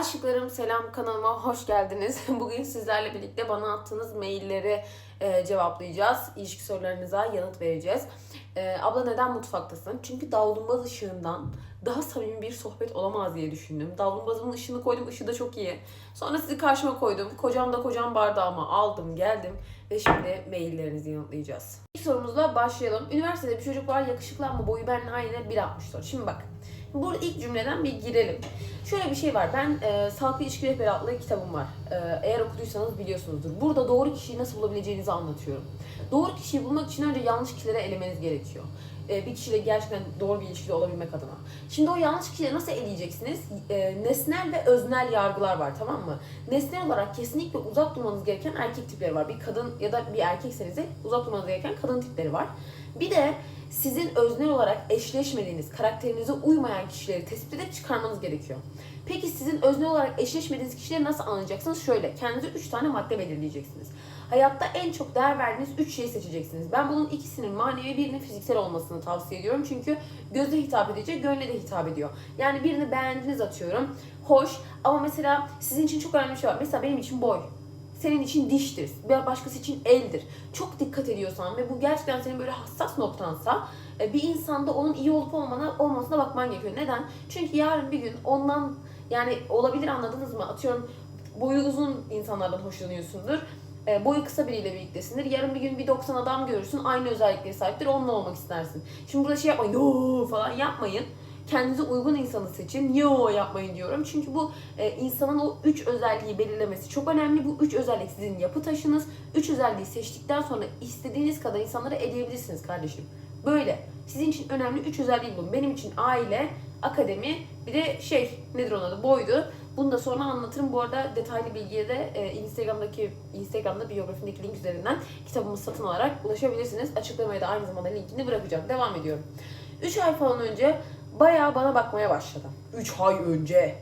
Aşıklarım selam kanalıma hoş geldiniz. Bugün sizlerle birlikte bana attığınız mailleri e, cevaplayacağız. İlişki sorularınıza yanıt vereceğiz. E, abla neden mutfaktasın? Çünkü davlumbaz ışığından daha samimi bir sohbet olamaz diye düşündüm. Davlumbazımın ışığını koydum, ışığı da çok iyi. Sonra sizi karşıma koydum. Kocam da kocam bardağıma aldım, geldim. Ve şimdi maillerinizi yanıtlayacağız. İlk sorumuzla başlayalım. Üniversitede bir çocuk var, yakışıklı ama boyu benimle aynı 1.64. Şimdi bak. Burada ilk cümleden bir girelim. Şöyle bir şey var. Ben e, Sağlıklı İlişki Rehberi adlı kitabım var. E, eğer okuduysanız biliyorsunuzdur. Burada doğru kişiyi nasıl bulabileceğinizi anlatıyorum. Doğru kişiyi bulmak için önce yanlış kişileri elemeniz gerekiyor. E, bir kişiyle gerçekten doğru bir ilişkide olabilmek adına. Şimdi o yanlış kişileri nasıl eleyeceksiniz? E, nesnel ve öznel yargılar var tamam mı? Nesnel olarak kesinlikle uzak durmanız gereken erkek tipleri var. Bir kadın ya da bir erkekseniz de uzak durmanız gereken kadın tipleri var. Bir de sizin öznel olarak eşleşmediğiniz, karakterinize uymayan kişileri tespit edip çıkarmanız gerekiyor. Peki sizin öznel olarak eşleşmediğiniz kişileri nasıl anlayacaksınız? Şöyle, kendinize 3 tane madde belirleyeceksiniz. Hayatta en çok değer verdiğiniz 3 şeyi seçeceksiniz. Ben bunun ikisinin manevi birinin fiziksel olmasını tavsiye ediyorum. Çünkü göze hitap edecek, gönle de hitap ediyor. Yani birini beğendiniz atıyorum. Hoş ama mesela sizin için çok önemli bir şey var. Mesela benim için boy. Senin için diştir, bir başkası için eldir. Çok dikkat ediyorsan ve bu gerçekten senin böyle hassas noktansa e, bir insanda onun iyi olup olmana, olmasına bakman gerekiyor. Neden? Çünkü yarın bir gün ondan yani olabilir anladınız mı? Atıyorum boyu uzun insanlardan hoşlanıyorsundur. E, boyu kısa biriyle birliktesindir. Yarın bir gün bir 90 adam görürsün. Aynı özelliklere sahiptir. Onunla olmak istersin. Şimdi burada şey yapmayın. Yo falan yapmayın kendinize uygun insanı seçin. Niye o yapmayın diyorum. Çünkü bu e, insanın o üç özelliği belirlemesi çok önemli. Bu üç özellik sizin yapı taşınız. Üç özelliği seçtikten sonra istediğiniz kadar insanları eleyebilirsiniz kardeşim. Böyle. Sizin için önemli üç özelliği bulun. Benim için aile, akademi, bir de şey nedir onun adı boydu. Bunu da sonra anlatırım. Bu arada detaylı bilgiye de e, Instagram'daki Instagram'da biyografimdeki link üzerinden kitabımı satın alarak ulaşabilirsiniz. Açıklamaya da aynı zamanda linkini bırakacağım. Devam ediyorum. 3 ay falan önce bayağı bana bakmaya başladı. 3 ay önce.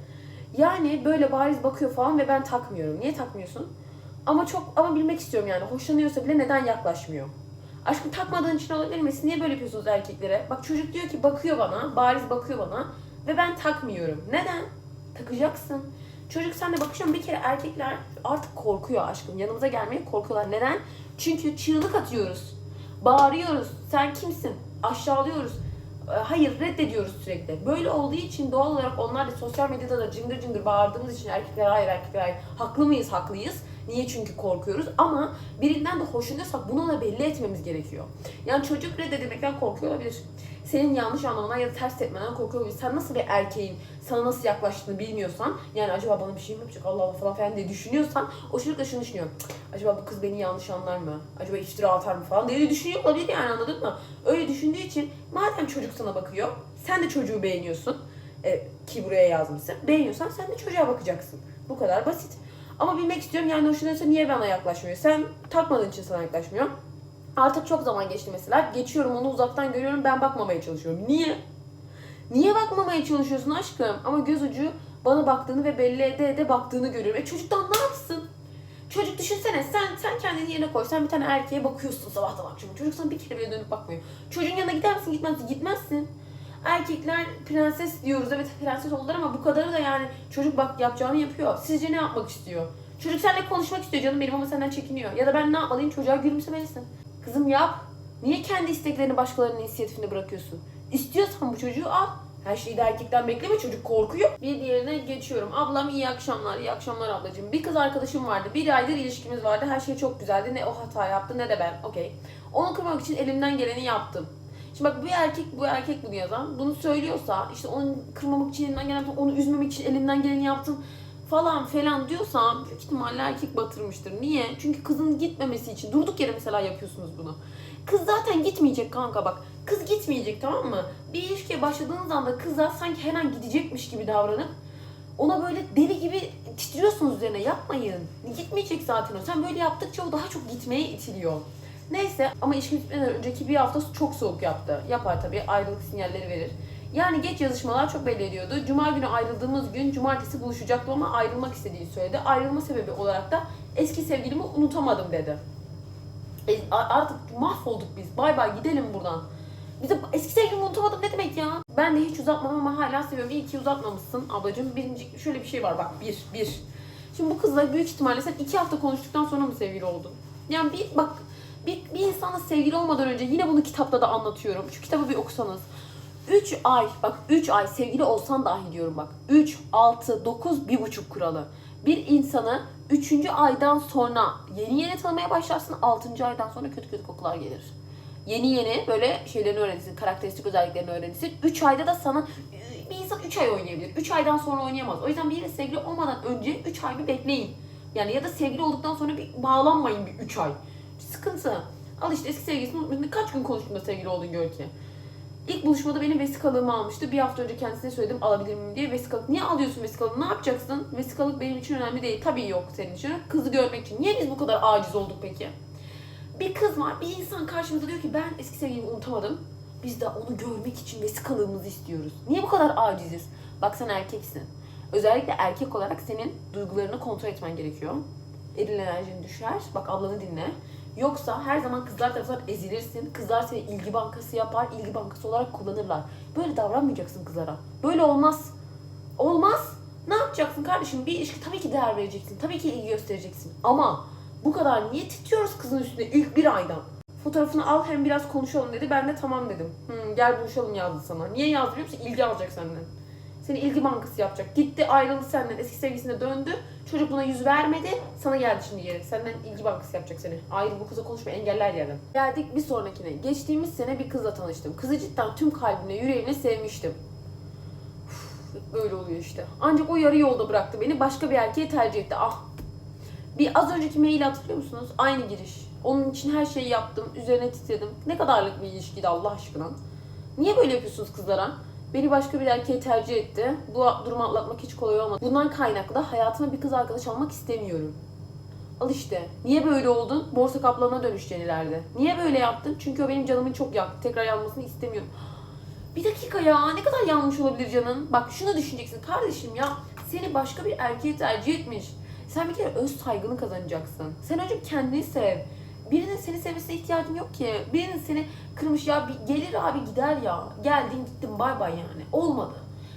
Yani böyle bariz bakıyor falan ve ben takmıyorum. Niye takmıyorsun? Ama çok ama bilmek istiyorum yani. Hoşlanıyorsa bile neden yaklaşmıyor? Aşkım takmadığın için olabilir mi? Siz niye böyle yapıyorsunuz erkeklere? Bak çocuk diyor ki bakıyor bana, bariz bakıyor bana ve ben takmıyorum. Neden? Takacaksın. Çocuk sen de bakışıyorsun bir kere erkekler artık korkuyor aşkım. Yanımıza gelmeye korkuyorlar. Neden? Çünkü çığlık atıyoruz. Bağırıyoruz. Sen kimsin? Aşağılıyoruz. E, hayır reddediyoruz sürekli. Böyle olduğu için doğal olarak onlar da sosyal medyada da cıngır cıngır bağırdığımız için erkekler hayır erkekler hayır. Haklı mıyız? Haklıyız. Niye? Çünkü korkuyoruz. Ama birinden de hoşlanıyorsak bunu ona belli etmemiz gerekiyor. Yani çocuk reddedilmekten korkuyor olabilir. Senin yanlış anlamandan ya da ters etmeden korkuyor olabilir. Sen nasıl bir erkeğin sana nasıl yaklaştığını bilmiyorsan yani acaba bana bir şey mi yapacak Allah Allah falan filan diye düşünüyorsan o çocuk da şunu düşünüyor. "Cık, Acaba bu kız beni yanlış anlar mı? Acaba iftira atar mı falan diye düşünüyor olabilir yani anladın mı? Öyle düşündüğü için madem çocuk sana bakıyor sen de çocuğu beğeniyorsun e, ki buraya yazmışsın. Beğeniyorsan sen de çocuğa bakacaksın. Bu kadar basit. Ama bilmek istiyorum yani hoşlanıyorsa niye bana yaklaşmıyor? Sen takmadığın için sana yaklaşmıyor. Artık çok zaman geçti mesela. Geçiyorum onu uzaktan görüyorum ben bakmamaya çalışıyorum. Niye? Niye bakmamaya çalışıyorsun aşkım? Ama göz ucu bana baktığını ve belli ede ede baktığını görüyorum. E çocuktan ne yapsın? Çocuk düşünsene sen sen kendini yerine koy. Sen bir tane erkeğe bakıyorsun sabahtan akşam. Çocuk sana bir kere bile dönüp bakmıyor. Çocuğun yanına gider misin gitmez? Gitmezsin. Erkekler prenses diyoruz. Evet prenses oldular ama bu kadarı da yani çocuk bak yapacağını yapıyor. Sizce ne yapmak istiyor? Çocuk seninle konuşmak istiyor canım benim ama senden çekiniyor. Ya da ben ne yapmalıyım? Çocuğa gülümsemelisin. Kızım yap. Niye kendi isteklerini başkalarının inisiyatifine bırakıyorsun? İstiyorsan bu çocuğu al. Her şeyi de erkekten bekleme çocuk korkuyor. Bir diğerine geçiyorum. Ablam iyi akşamlar, iyi akşamlar ablacığım. Bir kız arkadaşım vardı. Bir aydır ilişkimiz vardı. Her şey çok güzeldi. Ne o hata yaptı ne de ben. Okey. Onu kırmak için elimden geleni yaptım. Şimdi bak bu erkek bu erkek bunu yazan bunu söylüyorsa işte onu kırmamak için elimden gelen onu üzmemek için elimden geleni yaptım falan falan diyorsam büyük ihtimalle erkek batırmıştır. Niye? Çünkü kızın gitmemesi için durduk yere mesela yapıyorsunuz bunu. Kız zaten gitmeyecek kanka bak. Kız gitmeyecek tamam mı? Bir ilişkiye başladığınız anda kızlar sanki her an gidecekmiş gibi davranıp ona böyle deli gibi titriyorsunuz üzerine yapmayın. Gitmeyecek zaten o. Sen böyle yaptıkça o daha çok gitmeye itiliyor. Neyse ama ilişkimiz bitmeden önceki bir hafta çok soğuk yaptı. Yapar tabii ayrılık sinyalleri verir. Yani geç yazışmalar çok belli ediyordu. Cuma günü ayrıldığımız gün cumartesi buluşacaktı ama ayrılmak istediğini söyledi. Ayrılma sebebi olarak da eski sevgilimi unutamadım dedi. E, artık mahvolduk biz. Bay bay gidelim buradan. Bize eski sevgilimi unutamadım ne demek ya? Ben de hiç uzatmam ama hala seviyorum. İyi ki uzatmamışsın ablacığım. Birinci şöyle bir şey var bak bir bir. Şimdi bu kızla büyük ihtimalle sen iki hafta konuştuktan sonra mı sevgili oldun? Yani bir bak bir, bir insanla sevgili olmadan önce yine bunu kitapta da anlatıyorum. Şu kitabı bir okusanız. 3 ay bak 3 ay sevgili olsan dahi diyorum bak. 3, 6, 9, 1,5 kuralı. Bir insanı 3. aydan sonra yeni yeni tanımaya başlarsın. 6. aydan sonra kötü kötü kokular gelir. Yeni yeni böyle şeylerini öğrenirsin. Karakteristik özelliklerini öğrenirsin. 3 ayda da sana bir insan 3 ay oynayabilir. 3 aydan sonra oynayamaz. O yüzden biriyle sevgili olmadan önce 3 ay bir bekleyin. Yani ya da sevgili olduktan sonra bir bağlanmayın bir 3 ay. Sıkıntı. Al işte eski sevgilisini unutmayın. Kaç gün konuştun da sevgili oldun gör ki. İlk buluşmada benim vesikalığımı almıştı. Bir hafta önce kendisine söyledim alabilir miyim diye. Vesikalık. Niye alıyorsun vesikalığı? Ne yapacaksın? Vesikalık benim için önemli değil. Tabii yok senin için. Kızı görmek için. Niye biz bu kadar aciz olduk peki? Bir kız var. Bir insan karşımıza diyor ki ben eski sevgilimi unutamadım. Biz de onu görmek için vesikalığımızı istiyoruz. Niye bu kadar aciziz? Bak sen erkeksin. Özellikle erkek olarak senin duygularını kontrol etmen gerekiyor. Eril enerjin düşer. Bak ablanı dinle. Yoksa her zaman kızlar tarafından ezilirsin. Kızlar seni ilgi bankası yapar, ilgi bankası olarak kullanırlar. Böyle davranmayacaksın kızlara. Böyle olmaz. Olmaz. Ne yapacaksın kardeşim? Bir ilişki tabii ki değer vereceksin. Tabii ki ilgi göstereceksin. Ama bu kadar niye titriyoruz kızın üstüne ilk bir aydan? Fotoğrafını al hem biraz konuşalım dedi. Ben de tamam dedim. Hmm, gel buluşalım yazdı sana. Niye yazdı biliyor musun? İlgi alacak senden. Seni ilgi bankası yapacak. Gitti ayrıldı senden. Eski sevgilisine döndü. Çocuk buna yüz vermedi. Sana geldi şimdi geri. Senden ilgi bankası yapacak seni. Ayrı bu kıza konuşma engeller yerden. Geldik bir sonrakine. Geçtiğimiz sene bir kızla tanıştım. Kızı cidden tüm kalbimle, yüreğimle sevmiştim. Üf, Böyle oluyor işte. Ancak o yarı yolda bıraktı beni. Başka bir erkeğe tercih etti. Ah. Bir az önceki maili hatırlıyor musunuz? Aynı giriş. Onun için her şeyi yaptım. Üzerine titredim. Ne kadarlık bir ilişkiydi Allah aşkına. Niye böyle yapıyorsunuz kızlara? Beni başka bir erkeğe tercih etti. Bu durumu atlatmak hiç kolay olmadı. Bundan kaynaklı da hayatıma bir kız arkadaş almak istemiyorum. Al işte. Niye böyle oldun? Borsa kaplanına dönüşeceksin ileride. Niye böyle yaptın? Çünkü o benim canımın çok yaktı. Tekrar yanmasını istemiyorum. Bir dakika ya. Ne kadar yanmış olabilir canın? Bak şunu düşüneceksin. Kardeşim ya seni başka bir erkeğe tercih etmiş. Sen bir kere öz saygını kazanacaksın. Sen önce kendini sev. Birinin seni sevmesine ihtiyacın yok ki. Birinin seni kırmış ya bir gelir abi gider ya. Geldin gittin bay bay yani. Olmadı.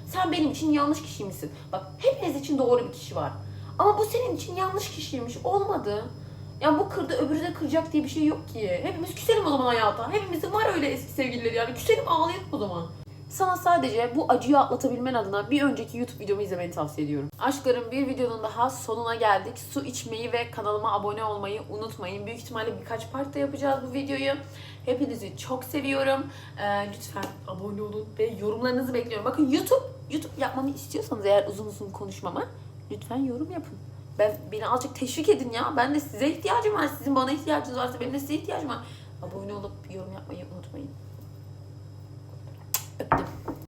Sen benim için yanlış kişiymişsin. Bak hepiniz için doğru bir kişi var. Ama bu senin için yanlış kişiymiş. Olmadı. Yani bu kırdı öbürü de kıracak diye bir şey yok ki. Hepimiz küselim o zaman hayata. Hepimizin var öyle eski sevgilileri yani. Küselim ağlayalım o zaman. Sana sadece bu acıyı atlatabilmen adına bir önceki YouTube videomu izlemeni tavsiye ediyorum. Aşklarım bir videonun daha sonuna geldik. Su içmeyi ve kanalıma abone olmayı unutmayın. Büyük ihtimalle birkaç partta yapacağız bu videoyu. Hepinizi çok seviyorum. Ee, lütfen abone olun ve yorumlarınızı bekliyorum. Bakın YouTube, YouTube yapmamı istiyorsanız eğer uzun uzun konuşmamı lütfen yorum yapın. Ben beni azıcık teşvik edin ya. Ben de size ihtiyacım var. Sizin bana ihtiyacınız varsa benim de size ihtiyacım var. Abone olup yorum yapmayı unutmayın.